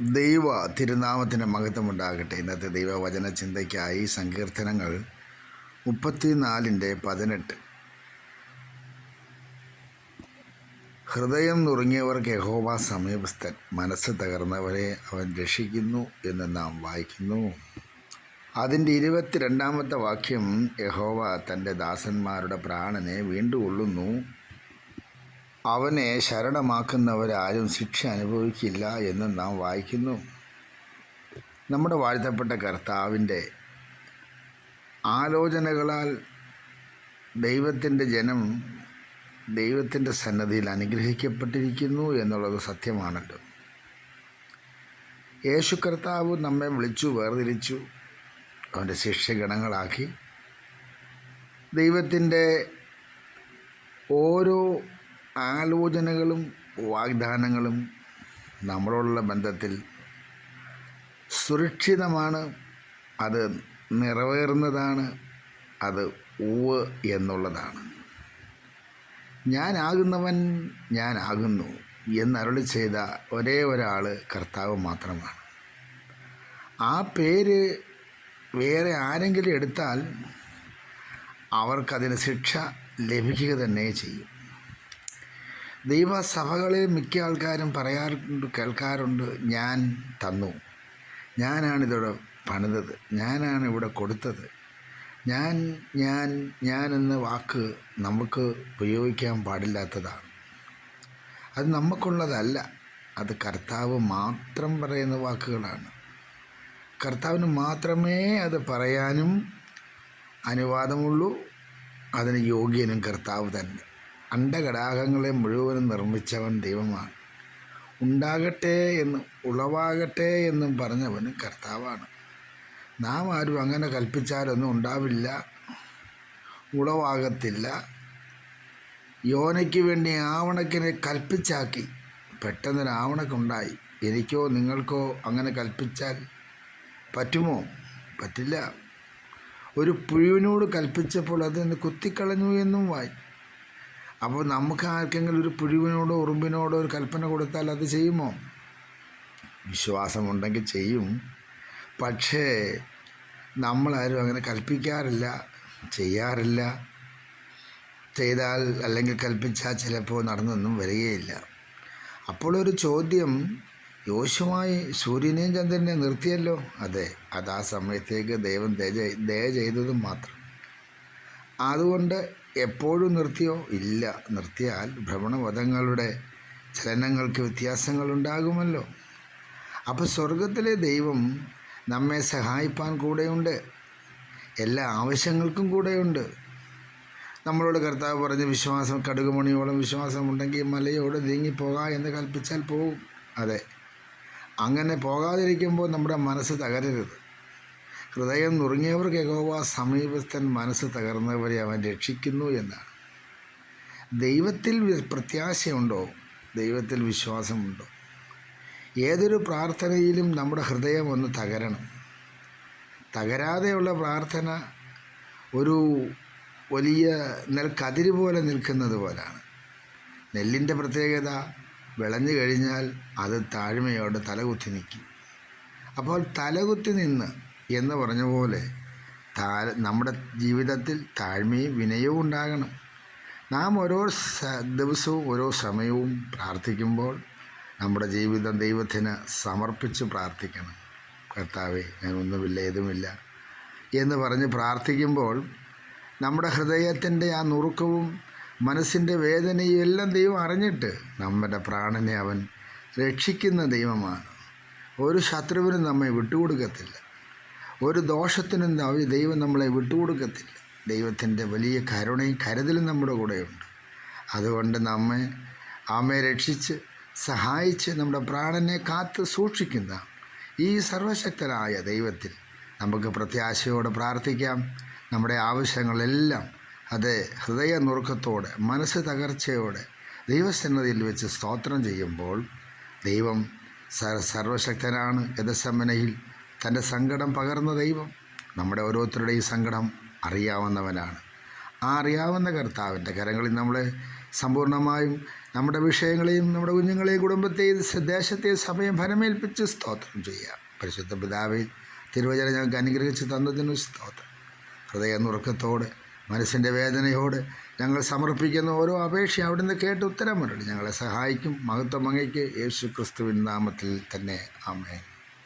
ദൈവ തിരുനാമത്തിന്റെ മഹത്വമുണ്ടാകട്ടെ. ഇന്നത്തെ ദൈവവചന ചിന്തയ്ക്കായി സങ്കീർത്തനങ്ങൾ മുപ്പത്തിനാലിന്റെ പതിനെട്ട്. ഹൃദയം നുറുങ്ങിയവർക്ക് യഹോവ സമീപസ്ഥൻ. മനസ്സ് തകർന്നവരെ അവൻ രക്ഷിക്കുന്നു എന്ന് നാം വായിക്കുന്നു. അതിന്റെ ഇരുപത്തിരണ്ടാമത്തെ വാക്യം യഹോവ തന്റെ ദാസന്മാരുടെ പ്രാണനെ വീണ്ടും കൊള്ളുന്നു അവനെ ശരണമാക്കുന്നവരാരും ശിക്ഷ അനുഭവിക്കില്ല എന്ന് നാം വായിക്കുന്നു. നമ്മുടെ വാഴ്ത്തപ്പെട്ട കർത്താവിന്റെ ആലോചനകളാൽ ദൈവത്തിന്റെ ജനം ദൈവത്തിന്റെ സന്നദ്ധിയിൽ അനുഗ്രഹിക്കപ്പെട്ടിരിക്കുന്നു എന്നുള്ളത് സത്യമാണല്ലോ. യേശു കർത്താവ് നമ്മെ വിളിച്ചു വേർതിരിച്ചു അവന്റെ ശിക്ഷഗണങ്ങളാക്കി ദൈവത്തിന്റെ ഓരോ ആലോചനകളും വാഗ്ദാനങ്ങളും നമ്മളോടുള്ള ബന്ധത്തിൽ സുരക്ഷിതമാണ്. അത് നിറവേറുന്നതാണ്. അത് ഉവ് എന്നുള്ളതാണ്. ഞാനാകുന്നവൻ ഞാനാകുന്നു എന്നരുളി ചെയ്ത ഒരേ ഒരാൾ കർത്താവ് മാത്രമാണ്. ആ പേര് വേറെ ആരെങ്കിലും എടുത്താൽ അവർക്കതിന് ശിക്ഷ ലഭിക്കുക തന്നെ ചെയ്യും. ദൈവസഭകളിൽ മിക്ക ആൾക്കാരും പറയാറുണ്ട് കേൾക്കാറുണ്ട് ഞാൻ തന്നു. ഞാനാണിതോടെ പണിതത്. ഞാനാണ് ഇവിടെ കൊടുത്തത്. ഞാൻ ഞാൻ ഞാൻ എന്ന വാക്ക് നമുക്ക് ഉപയോഗിക്കാൻ പാടില്ലാത്തതാണ്. അത് നമുക്കുള്ളതല്ല. അത് കർത്താവ് മാത്രം പറയുന്ന വാക്കുകളാണ്. കർത്താവിന് മാത്രമേ അത് പറയാനും അനുവാദമുള്ളൂ. അതിന് യോഗ്യനും കർത്താവ് തന്നെ. അണ്ടഘടാകങ്ങളെ മുഴുവനും നിർമ്മിച്ചവൻ ദൈവമാണ്. ഉണ്ടാകട്ടെ എന്നും ഉളവാകട്ടെ എന്നും പറഞ്ഞവന് കർത്താവാണ്. നാം ആരും അങ്ങനെ കൽപ്പിച്ചാലൊന്നും ഉണ്ടാവില്ല ഉളവാകത്തില്ല. യോനയ്ക്ക് വേണ്ടി ആവണക്കിനെ കൽപ്പിച്ചാക്കി പെട്ടെന്നൊരു ആവണക്കുണ്ടായി. എനിക്കോ നിങ്ങൾക്കോ അങ്ങനെ കൽപ്പിച്ചാൽ പറ്റുമോ? പറ്റില്ല. ഒരു പുഴുവിനോട് കൽപ്പിച്ചപ്പോൾ അതിന് കുത്തിക്കളഞ്ഞു എന്നും വായി. അപ്പോൾ നമുക്ക് ആർക്കെങ്കിലും ഒരു പുഴുവിനോടോ ഉറുമ്പിനോടോ ഒരു കൽപ്പന കൊടുത്താൽ അത് ചെയ്യുമോ? വിശ്വാസമുണ്ടെങ്കിൽ ചെയ്യും. പക്ഷേ നമ്മളാരും അങ്ങനെ കൽപ്പിക്കാറില്ല ചെയ്യാറില്ല. ചെയ്താൽ അല്ലെങ്കിൽ കൽപ്പിച്ചാൽ ചിലപ്പോൾ നടന്നൊന്നും വരികയില്ല. അപ്പോൾ ഒരു ചോദ്യം യോശുമായി സൂര്യനെയും ചന്ദ്രനെയും നിർത്തിയല്ലോ? അതെ അത് ആ സമയത്തേക്ക് ദൈവം ദയ ദയ ചെയ്തതും മാത്രം. അതുകൊണ്ട് എപ്പോഴും നിർത്തിയോ? ഇല്ല. നിർത്തിയാൽ ഭ്രമണപഥങ്ങളുടെ ചലനങ്ങൾക്ക് വ്യത്യാസങ്ങളുണ്ടാകുമല്ലോ. അപ്പോൾ സ്വർഗത്തിലെ ദൈവം നമ്മെ സഹായിപ്പാൻ കൂടെയുണ്ട്. എല്ലാ ആവശ്യങ്ങൾക്കും കൂടെയുണ്ട്. നമ്മളോട് കർത്താവ് പറഞ്ഞ വിശ്വാസം കടുകുമണിയോളം വിശ്വാസമുണ്ടെങ്കിൽ മലയോട് നീങ്ങിപ്പോകാം എന്ന് കൽപ്പിച്ചാൽ പോകും അതെ. അങ്ങനെ പോകാതിരിക്കുമ്പോൾ നമ്മുടെ മനസ്സ് തകരരുത്. ഹൃദയം നുറുങ്ങിയവർക്ക് യഹോവ സമീപസ്ഥൻ മനസ്സ് തകർന്നവരെ അവൻ രക്ഷിക്കുന്നു എന്നാണ്. ദൈവത്തിൽ പ്രത്യാശയുണ്ടോ? ദൈവത്തിൽ വിശ്വാസമുണ്ടോ? ഏതൊരു പ്രാർത്ഥനയിലും നമ്മുടെ ഹൃദയം ഒന്ന് തകരണം. തകരാതെയുള്ള പ്രാർത്ഥന ഒരു വലിയ നെൽക്കതിര് പോലെ നിൽക്കുന്നത് പോലാണ്. നെല്ലിന്റെ പ്രത്യേകത വിളഞ്ഞു കഴിഞ്ഞാൽ അത് താഴ്മയോടെ തലകുത്തി നിൽക്കും. അപ്പോൾ തലകുത്തി നിന്ന് എന്ന് പറഞ്ഞ പോലെ താ നമ്മുടെ ജീവിതത്തിൽ താഴ്മയും വിനയവും ഉണ്ടാകണം. നാം ഓരോ ദിവസവും ഓരോ സമയവും പ്രാർത്ഥിക്കുമ്പോൾ നമ്മുടെ ജീവിതം ദൈവത്തിന് സമർപ്പിച്ച് പ്രാർത്ഥിക്കണം. കർത്താവെ ഞാൻ ഒന്നുമില്ല ഏതുമില്ല എന്ന് പറഞ്ഞ് പ്രാർത്ഥിക്കുമ്പോൾ നമ്മുടെ ഹൃദയത്തിന്റെ ആ നുറുക്കവും മനസ്സിന്റെ വേദനയും എല്ലാം ദൈവം അറിഞ്ഞിട്ട് നമ്മുടെ പ്രാണനെ അവൻ രക്ഷിക്കുന്ന ദൈവമാണ്. ഒരു ശത്രുവിനും നമ്മെ വിട്ടുകൊടുക്കത്തില്ല. ഒരു ദോഷത്തിനും ദൈവം നമ്മളെ വിട്ടുകൊടുക്കത്തില്ല. ദൈവത്തിന്റെ വലിയ കരുണയും കരുതലും നമ്മുടെ കൂടെയുണ്ട്. അതുകൊണ്ട് നമ്മെ അമ്മയെ രക്ഷിച്ച് സഹായിച്ച് നമ്മുടെ പ്രാണനെ കാത്ത് സൂക്ഷിക്കുന്ന ഈ സർവശക്തനായ ദൈവത്തിൽ നമുക്ക് പ്രത്യാശയോടെ പ്രാർത്ഥിക്കാം. നമ്മുടെ ആവശ്യങ്ങളെല്ലാം അത് ഹൃദയ നുറുക്കത്തോടെ മനസ്സ് തകർച്ചയോടെ ദൈവസന്നതിയിൽ വെച്ച് സ്തോത്രം ചെയ്യുമ്പോൾ ദൈവം സർവശക്തനാണ് യഥസമനയിൽ തന്റെ സങ്കടം പകർന്ന ദൈവം നമ്മുടെ ഓരോരുത്തരുടെയും സങ്കടം അറിയാവുന്നവനാണ്. ആ അറിയാവുന്ന കർത്താവിന്റെ കരങ്ങളിൽ നമ്മളെ സമ്പൂർണമായും നമ്മുടെ വിഷയങ്ങളെയും നമ്മുടെ കുഞ്ഞുങ്ങളെയും കുടുംബത്തെയും ദേശത്തെയും സമയം ഫലമേൽപ്പിച്ച് സ്തോത്രം ചെയ്യുക. പരിശുദ്ധ പിതാവെ തിരുവചനം ഞങ്ങൾക്ക് അനുഗ്രഹിച്ച് തന്നതിന് സ്തോത്രം. ഹൃദയ നുറുക്കത്തോടെ മനസ്സിന്റെ വേദനയോട് ഞങ്ങൾ സമർപ്പിക്കുന്ന ഓരോ അപേക്ഷ അവിടുന്ന് കേട്ട് ഉത്തരം വരട്ടെ ഞങ്ങളെ സഹായിക്കും മഹത്വം അങ്ങയ്ക്ക് യേശു ക്രിസ്തുവിൻ നാമത്തിൽ തന്നെ. ആമേൻ.